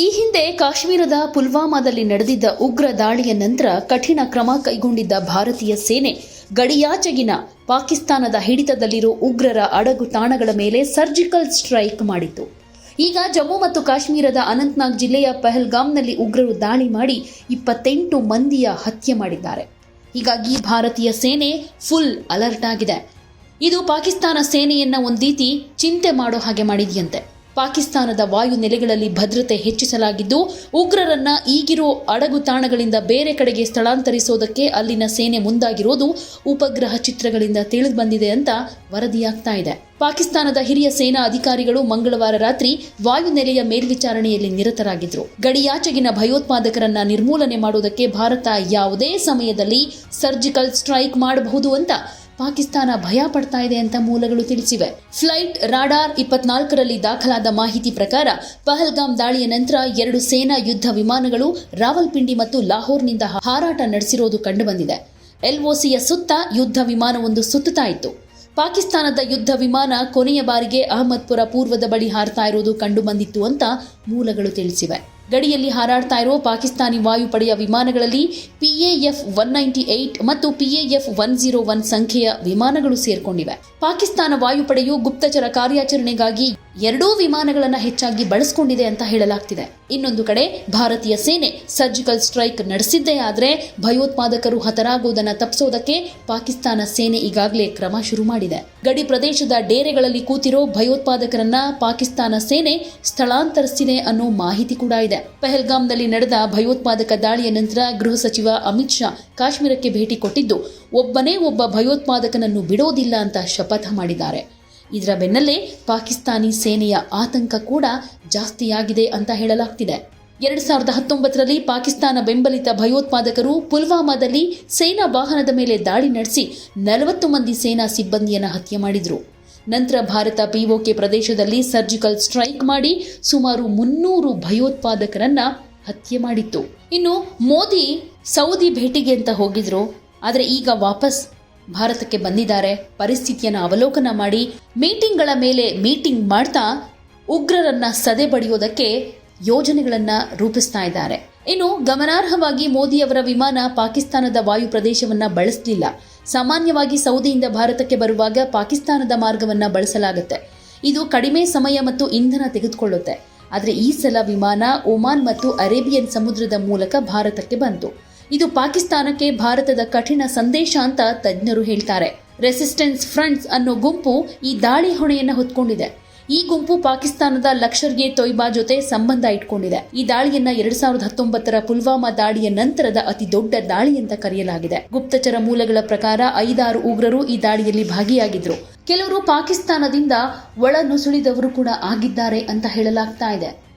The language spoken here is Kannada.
ಈ ಹಿಂದೆ ಕಾಶ್ಮೀರದ ಪುಲ್ವಾಮಾದಲ್ಲಿ ನಡೆದಿದ್ದ ಉಗ್ರ ದಾಳಿಯ ನಂತರ ಕಠಿಣ ಕ್ರಮ ಕೈಗೊಂಡಿದ್ದ ಭಾರತೀಯ ಸೇನೆ ಗಡಿಯಾಚೆಗಿನ ಪಾಕಿಸ್ತಾನದ ಹಿಡಿತದಲ್ಲಿರೋ ಉಗ್ರರ ಅಡಗು ತಾಣಗಳ ಮೇಲೆ ಸರ್ಜಿಕಲ್ ಸ್ಟ್ರೈಕ್ ಮಾಡಿತ್ತು. ಈಗ ಜಮ್ಮು ಮತ್ತು ಕಾಶ್ಮೀರದ ಅನಂತ್ನಾಗ್ ಜಿಲ್ಲೆಯ ಪೆಹಲ್ಗಾಮ್ನಲ್ಲಿ ಉಗ್ರರು ದಾಳಿ ಮಾಡಿ ಇಪ್ಪತ್ತೆಂಟು ಮಂದಿಯ ಹತ್ಯೆ ಮಾಡಿದ್ದಾರೆ. ಹೀಗಾಗಿ ಭಾರತೀಯ ಸೇನೆ ಫುಲ್ ಅಲರ್ಟ್ ಆಗಿದೆ. ಇದು ಪಾಕಿಸ್ತಾನ ಸೇನೆಯನ್ನ ಒಂದು ರೀತಿ ಚಿಂತೆ ಮಾಡೋ ಹಾಗೆ ಮಾಡಿದೆಯಂತೆ. ಪಾಕಿಸ್ತಾನದ ವಾಯು ನೆಲೆಗಳಲ್ಲಿ ಭದ್ರತೆ ಹೆಚ್ಚಿಸಲಾಗಿದ್ದು, ಉಗ್ರರನ್ನ ಈಗಿರೋ ಅಡಗು ತಾಣಗಳಿಂದ ಬೇರೆ ಕಡೆಗೆ ಸ್ಥಳಾಂತರಿಸೋದಕ್ಕೆ ಅಲ್ಲಿನ ಸೇನೆ ಮುಂದಾಗಿರೋದು ಉಪಗ್ರಹ ಚಿತ್ರಗಳಿಂದ ತಿಳಿದು ಬಂದಿದೆ ಅಂತ ವರದಿಯಾಗ್ತಾ ಇದೆ. ಪಾಕಿಸ್ತಾನದ ಹಿರಿಯ ಸೇನಾ ಅಧಿಕಾರಿಗಳು ಮಂಗಳವಾರ ರಾತ್ರಿ ವಾಯುನೆಲೆಯ ಮೇಲ್ವಿಚಾರಣೆಯಲ್ಲಿ ನಿರತರಾಗಿದ್ದರು ಗಡಿಯಾಚೆಗಿನ ಭಯೋತ್ಪಾದಕರನ್ನ ನಿರ್ಮೂಲನೆ ಮಾಡುವುದಕ್ಕೆ ಭಾರತ ಯಾವುದೇ ಸಮಯದಲ್ಲಿ ಸರ್ಜಿಕಲ್ ಸ್ಟ್ರೈಕ್ ಮಾಡಬಹುದು ಅಂತ ಪಾಕಿಸ್ತಾನ ಭಯ ಪಡ್ತಾ ಇದೆ ಅಂತ ಮೂಲಗಳು ತಿಳಿಸಿವೆ. ಫ್ಲೈಟ್ ರಾಡಾರ್ ಇಪ್ಪತ್ನಾಲ್ಕರಲ್ಲಿ ದಾಖಲಾದ ಮಾಹಿತಿ ಪ್ರಕಾರ ಪಹಲ್ಗಾಮ್ ದಾಳಿಯ ನಂತರ ಎರಡು ಸೇನಾ ಯುದ್ಧ ವಿಮಾನಗಳು ರಾವಲ್ಪಿಂಡಿ ಮತ್ತು ಲಾಹೋರ್ನಿಂದ ಹಾರಾಟ ನಡೆಸಿರೋದು ಕಂಡುಬಂದಿದೆ. ಎಲ್ಒಸಿಯ ಸುತ್ತ ಯುದ್ಧ ವಿಮಾನವೊಂದು ಸುತ್ತುತ್ತಾ ಇತ್ತು. ಪಾಕಿಸ್ತಾನದ ಯುದ್ಧ ವಿಮಾನ ಕೊನೆಯ ಬಾರಿಗೆ ಅಹಮದ್ಪುರ ಪೂರ್ವದ ಬಳಿ ಹಾರ್ತಾ ಇರೋದು ಕಂಡುಬಂದಿತ್ತು ಅಂತ ಮೂಲಗಳು ತಿಳಿಸಿವೆ. ಗಡಿಯಲ್ಲಿ ಹಾರಾಡ್ತಾ ಇರುವ ಪಾಕಿಸ್ತಾನಿ ವಾಯುಪಡೆಯ ವಿಮಾನಗಳಲ್ಲಿ ಪಿಎಎಫ್ ಒನ್ ನೈಂಟಿ ಏಟ್ ಮತ್ತು ಪಿಎಎಫ್ ಒನ್ ಜೀರೋ ಒನ್ ಸಂಖ್ಯೆಯ ವಿಮಾನಗಳು ಸೇರ್ಕೊಂಡಿವೆ. ಪಾಕಿಸ್ತಾನ ವಾಯುಪಡೆಯು ಗುಪ್ತಚರ ಕಾರ್ಯಾಚರಣೆಗಾಗಿ ಎರಡೂ ವಿಮಾನಗಳನ್ನು ಹೆಚ್ಚಾಗಿ ಬಳಸಿಕೊಂಡಿದೆ ಅಂತ ಹೇಳಲಾಗ್ತಿದೆ. ಇನ್ನೊಂದು ಕಡೆ ಭಾರತೀಯ ಸೇನೆ ಸರ್ಜಿಕಲ್ ಸ್ಟ್ರೈಕ್ ನಡೆಸಿದ್ದೇ ಆದರೆ ಭಯೋತ್ಪಾದಕರು ಹತರಾಗುವುದನ್ನು ತಪ್ಪಿಸೋದಕ್ಕೆ ಪಾಕಿಸ್ತಾನ ಸೇನೆ ಈಗಾಗಲೇ ಕ್ರಮ ಶುರು ಮಾಡಿದೆ. ಗಡಿ ಪ್ರದೇಶದ ಡೇರೆಗಳಲ್ಲಿ ಕೂತಿರೋ ಭಯೋತ್ಪಾದಕರನ್ನ ಪಾಕಿಸ್ತಾನ ಸೇನೆ ಸ್ಥಳಾಂತರಿಸಿದೆ ಅನ್ನೋ ಮಾಹಿತಿ ಕೂಡ ಇದೆ. ಪಹಲ್ಗಾಮ್ನಲ್ಲಿ ನಡೆದ ಭಯೋತ್ಪಾದಕ ದಾಳಿಯ ನಂತರ ಗೃಹ ಸಚಿವ ಅಮಿತ್ ಶಾ ಕಾಶ್ಮೀರಕ್ಕೆ ಭೇಟಿ ಕೊಟ್ಟಿದ್ದು, ಒಬ್ಬನೇ ಒಬ್ಬ ಭಯೋತ್ಪಾದಕನನ್ನು ಬಿಡೋದಿಲ್ಲ ಅಂತ ಶಪಥ ಮಾಡಿದ್ದಾರೆ. ಇದರ ಬೆನ್ನಲ್ಲೇ ಪಾಕಿಸ್ತಾನಿ ಸೇನೆಯ ಆತಂಕ ಕೂಡ ಜಾಸ್ತಿಯಾಗಿದೆ ಅಂತ ಹೇಳಲಾಗ್ತಿದೆ. ಎರಡ್ ಸಾವಿರದ ಹತ್ತೊಂಬತ್ತರಲ್ಲಿ ಪಾಕಿಸ್ತಾನ ಬೆಂಬಲಿತ ಭಯೋತ್ಪಾದಕರು ಪುಲ್ವಾಮಾದಲ್ಲಿ ಸೇನಾ ವಾಹನದ ಮೇಲೆ ದಾಳಿ ನಡೆಸಿ ನಲವತ್ತು ಮಂದಿ ಸೇನಾ ಸಿಬ್ಬಂದಿಯನ್ನು ಹತ್ಯೆ ಮಾಡಿದ್ರು. ನಂತರ ಭಾರತ ಪಿಒಕೆ ಪ್ರದೇಶದಲ್ಲಿ ಸರ್ಜಿಕಲ್ ಸ್ಟ್ರೈಕ್ ಮಾಡಿ ಸುಮಾರು ಮುನ್ನೂರು ಭಯೋತ್ಪಾದಕರನ್ನ ಹತ್ಯೆ ಮಾಡಿತ್ತು. ಇನ್ನು ಮೋದಿ ಸೌದಿ ಭೇಟಿಗೆ ಅಂತ ಹೋಗಿದ್ರು. ಆದರೆ ಈಗ ವಾಪಸ್ ಭಾರತಕ್ಕೆ ಬಂದಿದ್ದಾರೆ. ಪರಿಸ್ಥಿತಿಯನ್ನು ಅವಲೋಕನ ಮಾಡಿ ಮೀಟಿಂಗ್ಗಳ ಮೇಲೆ ಮೀಟಿಂಗ್ ಮಾಡ್ತಾ ಉಗ್ರರನ್ನ ಸದೆ ಬಡಿಯೋದಕ್ಕೆ ಯೋಜನೆಗಳನ್ನ ರೂಪಿಸ್ತಾ ಇದ್ದಾರೆ. ಇನ್ನು ಗಮನಾರ್ಹವಾಗಿ ಮೋದಿಯವರ ವಿಮಾನ ಪಾಕಿಸ್ತಾನದ ವಾಯು ಪ್ರದೇಶವನ್ನು ಬಳಸಲಿಲ್ಲ. ಸಾಮಾನ್ಯವಾಗಿ ಸೌದಿಯಿಂದ ಭಾರತಕ್ಕೆ ಬರುವಾಗ ಪಾಕಿಸ್ತಾನದ ಮಾರ್ಗವನ್ನ ಬಳಸಲಾಗುತ್ತೆ. ಇದು ಕಡಿಮೆ ಸಮಯ ಮತ್ತು ಇಂಧನ ತೆಗೆದುಕೊಳ್ಳುತ್ತೆ. ಆದರೆ ಈ ಸಲ ವಿಮಾನ ಒಮಾನ್ ಮತ್ತು ಅರೇಬಿಯನ್ ಸಮುದ್ರದ ಮೂಲಕ ಭಾರತಕ್ಕೆ ಬಂತು. ಇದು ಪಾಕಿಸ್ತಾನಕ್ಕೆ ಭಾರತದ ಕಠಿಣ ಸಂದೇಶ ಅಂತ ತಜ್ಞರು ಹೇಳ್ತಾರೆ. ರೆಸಿಸ್ಟೆನ್ಸ್ ಫ್ರಂಟ್ಸ್ ಅನ್ನೋ ಗುಂಪು ಈ ದಾಳಿ ಹೊಣೆಯನ್ನ ಹೊತ್ಕೊಂಡಿದೆ. ಈ ಗುಂಪು ಪಾಕಿಸ್ತಾನದ ಲಕ್ಷರ್ಗೆ ತೊಯ್ಬಾ ಜೊತೆ ಸಂಬಂಧ ಇಟ್ಕೊಂಡಿದೆ. ಈ ದಾಳಿಯನ್ನ ಎರಡ್ ಸಾವಿರದ ಹತ್ತೊಂಬತ್ತರ ಪುಲ್ವಾಮಾ ದಾಳಿಯ ನಂತರದ ಅತಿ ದೊಡ್ಡ ದಾಳಿ ಅಂತ ಕರೆಯಲಾಗಿದೆ. ಗುಪ್ತಚರ ಮೂಲಗಳ ಪ್ರಕಾರ ಐದಾರು ಉಗ್ರರು ಈ ದಾಳಿಯಲ್ಲಿ ಭಾಗಿಯಾಗಿದ್ರು. ಕೆಲವರು ಪಾಕಿಸ್ತಾನದಿಂದ ಒಳ ನುಸುಳಿದವರು ಕೂಡ ಆಗಿದ್ದಾರೆ ಅಂತ ಹೇಳಲಾಗ್ತಾ ಇದೆ.